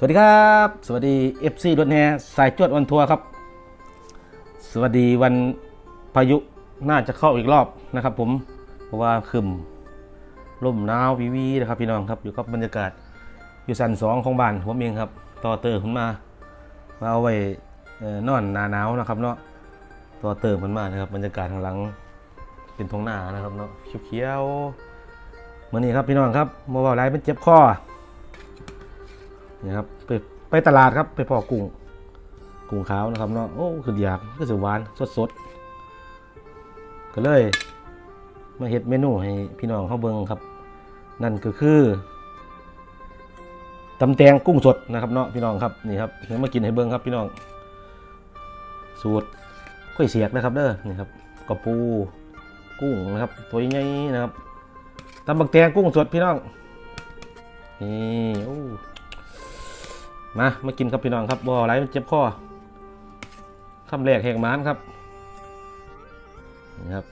สวัสดีครับ สวัสดี FC รถแห่สายจวดวันทัวร์ครับ สวัสดีวันพายุน่าจะเข้าอีกรอบนะครับ ผมเพราะว่าคืมลมหนาววิวีนะครับพี่น้องครับอยู่กับบรรยากาศอยู่สันสองของบ้านผมเองครับ ต่อเติมขึ้นมามาเอาไว้นอนหนาหนาวนะครับเนาะต่อเติมขึ้นมานะครับบรรยากาศข้างหลังเป็นทงหน้านะครับเนาะเขียวๆมื่อนนี้ครับพี่น้องครับเมื่อวานไรเป็นเจ็บคอ นี่ครับไปไปตลาดครับไปพอกุ้งกุ้งขาวนะครับเนาะโอ้คืออยากก็สือหวานสดสดๆก็เลย มาเฮ็ดเมนูให้พี่น้องเขาเบิ่งครับ นั่นก็คือตำแตงกุ้งสดนะครับเนาะพี่น้องครับนี่ครับเดี๋ยวมากินให้เบิ่งครับพี่น้อง สูตรกล้ยเสียกนะครับเด้อนี่ครับกระปูกุ้งนะครับตัวใหญ่ๆนะครับตำบักแตงกุ้งสดพี่น้องนี่โอ้ มามากินครับพี่น้องครับบ่อไรมันเจ็บคอคำแรกแหกหมานครับนี่ครับ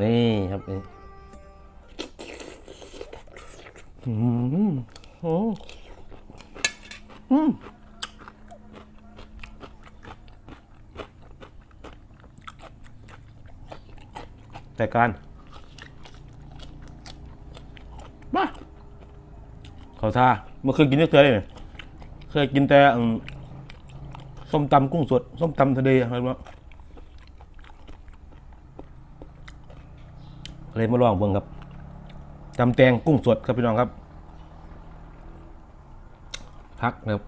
นี่ครับนี่อืมโอ้อืมแต่การมา เขาท่าเมื่อเคยกินนี่เคยเลยเคยกินแต่ส้มตำกุ้งสดส้มตำทะเลอะไรแบบเลยมาลองเบิ่งครับตำแตงกุ้งสดครับพี่น้องครับผักนะครับ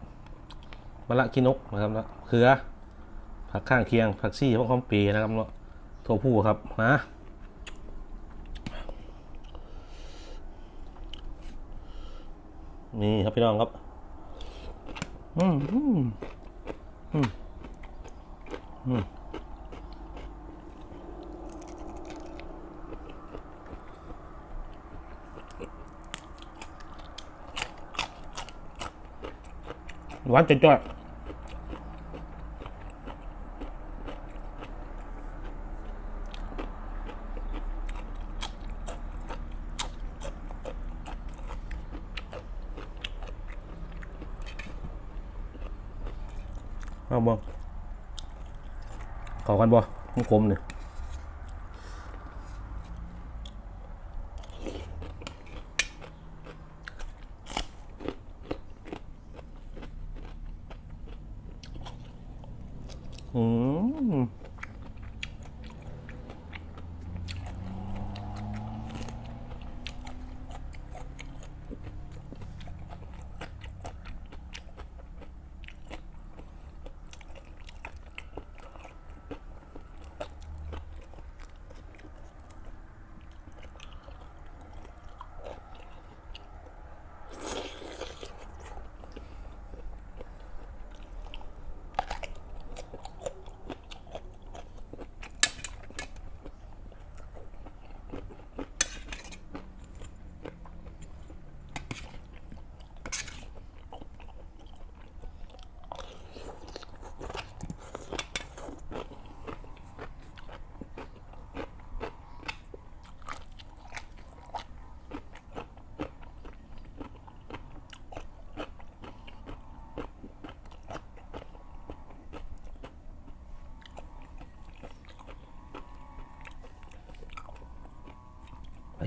มะละกินกนะครับนะเขือผักข้างเคียงผักซี่พวกข้อมปีนะครับเนาะถั่วผู้ครับนะ นี่ครับพี่น้องครับ อืมอืมอืมอืมหวานจ้อย เอาบ่เข้ากันบ่ขมเนี่ยอืม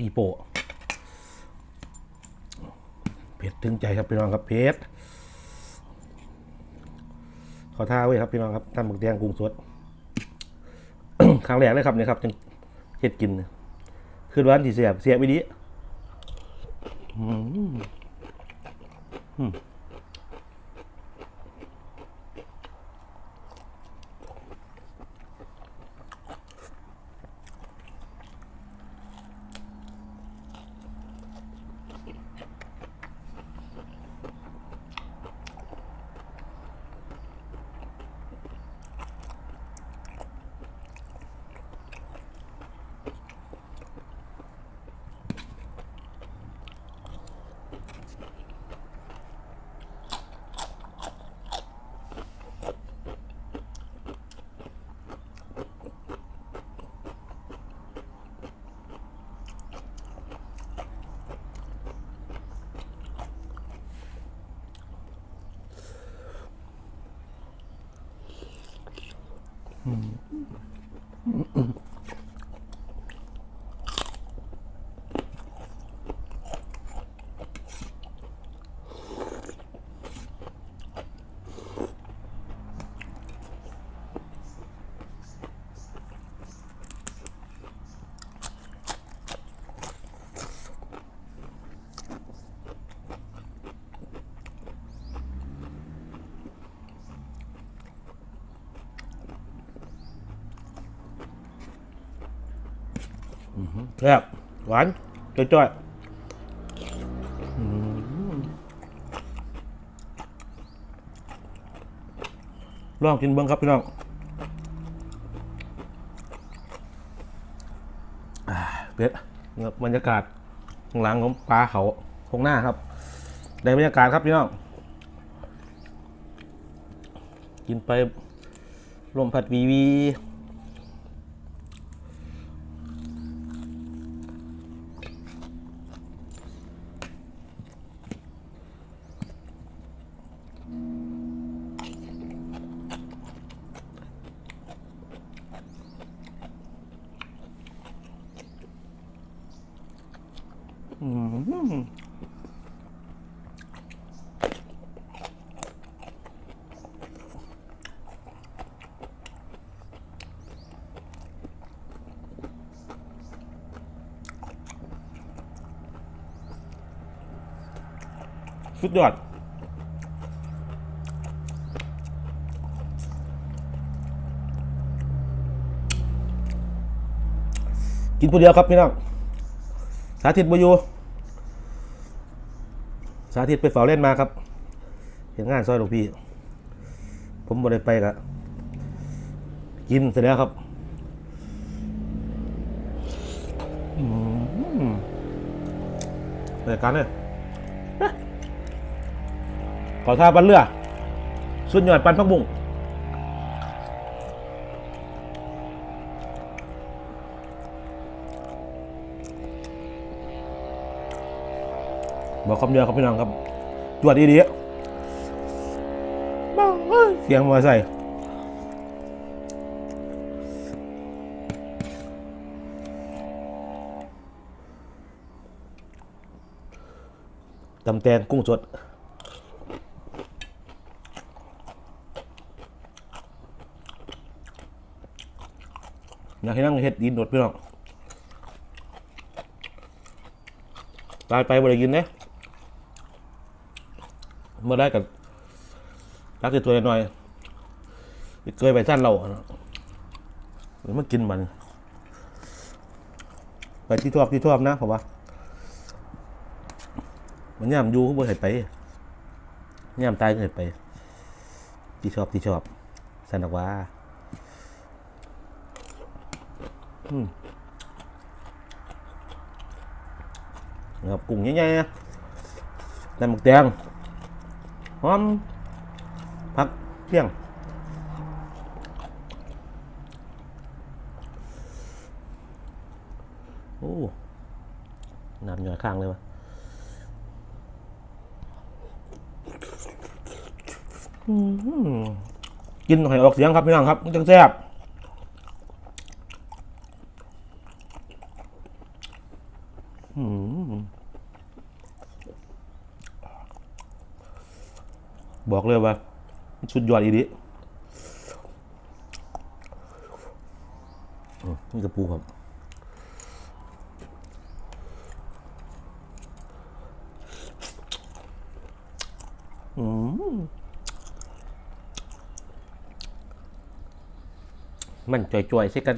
อีโปะเผ็ดถึงใจครับพี่น้องครับเผ็ดขอท่าไว้ครับพี่น้องครับตำหมึกแดงกุ้งสดครั้งแรกเลยครับเนี่ยครับจังเฮ็ดกินคือร้านที่เสียบเสียบวิดีอืมอืม うん、うん แซ่บหวานจ้อยๆลองกินเบิ้งครับพี่น้องเป็ดบบรรยากาศข้างหลังของปลาเขาคงหน้าครับในบรรยากาศครับพี่น้อง กินไปลมผัดวีวี อืม สุดยอดกินผู้เดียวครับพี่น้องสาธิตบอยู่ สาธิตไปเฝ้าเล่นมาครับ เห็นงานซอยหลวงพี่ ผมบ่ได้ไปกะกินเสร็จแล้วครับอืมรายการเนี่ยขอท่าปันเรือ สุดยอดปันพักบุ้ง บอกคำเดียวครับพี่น้องครับจวดดีๆเสียงมอเตอร์ไซค์ตำแตงกุ้งสดอยากให้นั่งเฮ็ดดินหนดพี่น้องตายไปบ่ได้กินเด้ เมื่อได้กับรักจะตัวหน่อยเคยไปสั้นเราเนาะหรือมันกินมัน ไปที่ทวบที่ทวบนะผมว่ามันย่ำยู่ก็บ่เห็นไปย่ำตายก็เห็นไป ที่ชอบที่ชอบสันกว่าอืมครับกุ้งใหญ่ๆนะน้ำหมึกแดง หอมผักเที่ยงโอ้น้ำหย่อยข้างเลยวะอืมกินหอยออกเสียงครับพี่น้องครับมันจังแซ่บอืม บอกเลยว่าสุดยอดอีดินี่กระปูครับอืมมันจ่อยๆใช่กัน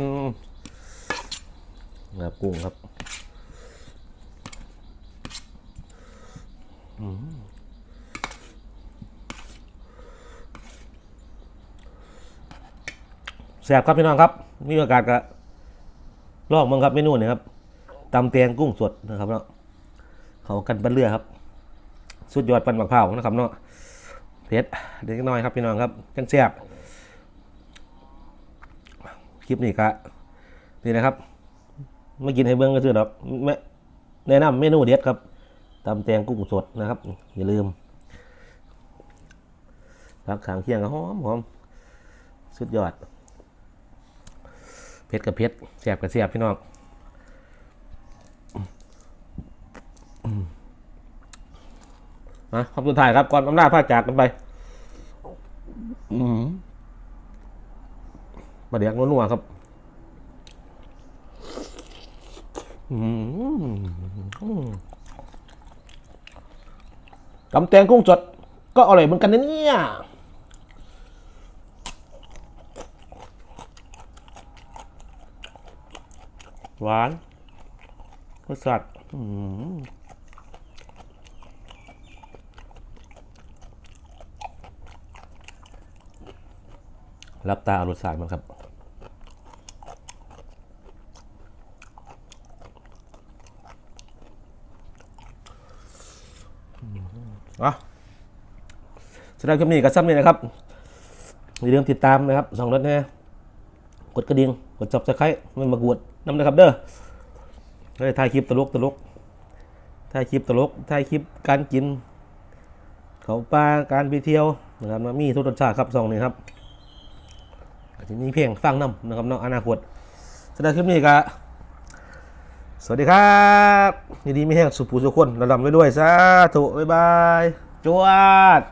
ครับกุ้งครับ อืม แซ่บครับพี่น้องครับมีโอกาสก็ลองมั้งครับเมนูนี้ครับตำเตียงกุ้งสดนะครับเนาะเขากันบันเรือครับ สุดยอดปันบักเผานะครับเนาะเผ็ดเด็กน้อยครับพี่น้องครับจังแซ่บคลิปนี้ก็นี่นะครับไม่กินให้เบิ้งก็คือดอกแม่แนะนำเมนูเด็ดครับตำแตงกุ้งสดนะครับ อย่าลืมรักขางเคียงก็หอมหอมสุดยอด ผ็ดกับเผ็ดแสบกับแสบพี่น้องนะขอบคุณถ่ายครับก่อนอำนาจพาจากกันไปอืมมาเดี๋ยวนัวๆครับอืมกำแตงกุ้งสดก็อร่อยเหมือนกันนะเนี่ย หวานรสชาติอืมรับตาเอารสาติมันครับอะสำหรับคลิปนี้ก็ซ้ำนี่นะครับอย่าลืมติดตามนะครับสองรถแน่กดกระดิ่งกดจับสไครต์มันมากวด น้ำนะครับเด้อเฮ้ยถ่ายคลิปตลกตลกถ่ายคลิปตลกถ่ายคลิปการกิน เขาปลาการไปเที่ยวนะครับมามีทุกรสชาติครับสองนี่ครับอาจจะมีเพลงฟังน้ำนะครับเน้องอนาคตสำหรับคลิปนี้ก็สวัสดีครับยินดีไม่แห้งสุภูสุขคนระดับไว้ด้วยสาธุบ๊ายบายจวด